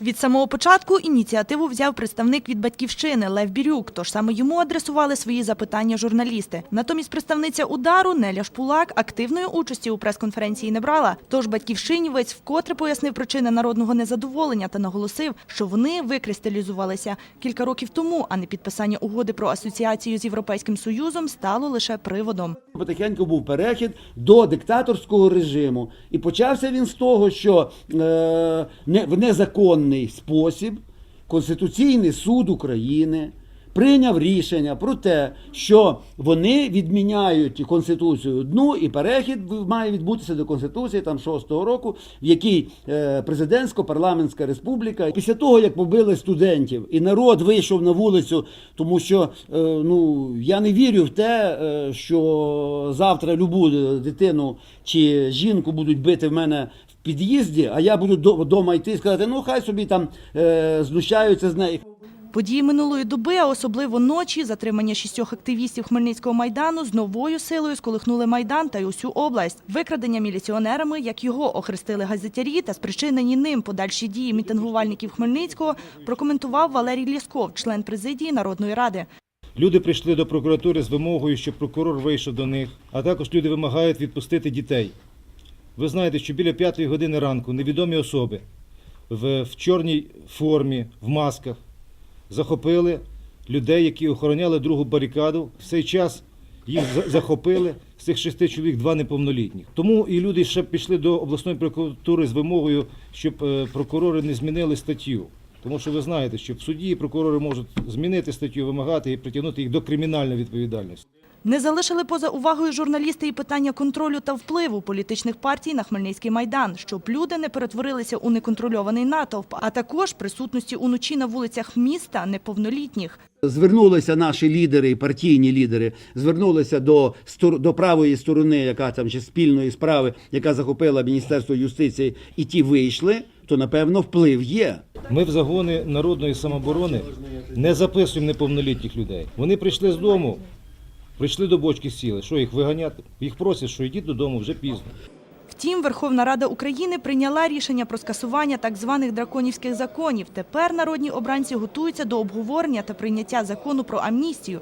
Від самого початку ініціативу взяв представник від батьківщини Лев Бірюк, тож саме йому адресували свої запитання журналісти. Натомість представниця удару Неля Шпулак активної участі у прес-конференції не брала. Тож батьківщинівець вкотре пояснив причини народного незадоволення та наголосив, що вони викристалізувалися кілька років тому, а не підписання угоди про асоціацію з Європейським Союзом стало лише приводом. Потихеньку був перехід до диктаторського режиму. І почався він з того, що е, не, в незаконний спосіб Конституційний суд України прийняв рішення про те, що вони відміняють Конституцію одну, і перехід має відбутися до Конституції там 6-го року, в якій е, президентсько-парламентська республіка. Після того, як побили студентів, і народ вийшов на вулицю, тому що е, ну я не вірю в те, е, що завтра любу дитину чи жінку будуть бити в мене під'їзді, а я буду вдома йти і сказати, ну хай собі там е, знущаються з неї. Події минулої доби, а особливо ночі, затримання шістьох активістів Хмельницького майдану з новою силою сколихнули майдан та й усю область. Викрадення міліціонерами, як його охрестили газетярі, та спричинені ним подальші дії мітингувальників Хмельницького, прокоментував Валерій Лєсков, член президії Народної ради. Люди прийшли до прокуратури з вимогою, щоб прокурор вийшов до них, а також люди вимагають відпустити дітей. Ви знаєте, що біля п'ятої години ранку невідомі особи в, в чорній формі, в масках захопили людей, які охороняли другу барикаду. В цей час їх захопили з цих шести чоловік два неповнолітніх. Тому і люди ще пішли до обласної прокуратури з вимогою, щоб е, прокурори не змінили статтю. Тому що ви знаєте, що в суді прокурори можуть змінити статтю, вимагати і притягнути їх до кримінальної відповідальності. Не залишили поза увагою журналісти і питання контролю та впливу політичних партій на Хмельницький майдан, щоб люди не перетворилися у неконтрольований натовп, а також присутності уночі на вулицях міста неповнолітніх. Звернулися наші лідери, партійні лідери, звернулися до, до правої сторони, яка там чи спільної справи, яка захопила Міністерство юстиції, і ті вийшли, то напевно вплив є. Ми в загони народної самооборони не записуємо неповнолітніх людей. Вони прийшли з дому, прийшли до бочки сіли. Що їх виганяти? Їх просять, що йдіть додому вже пізно. Втім, Верховна Рада України прийняла рішення про скасування так званих драконівських законів. Тепер народні обранці готуються до обговорення та прийняття закону про амністію.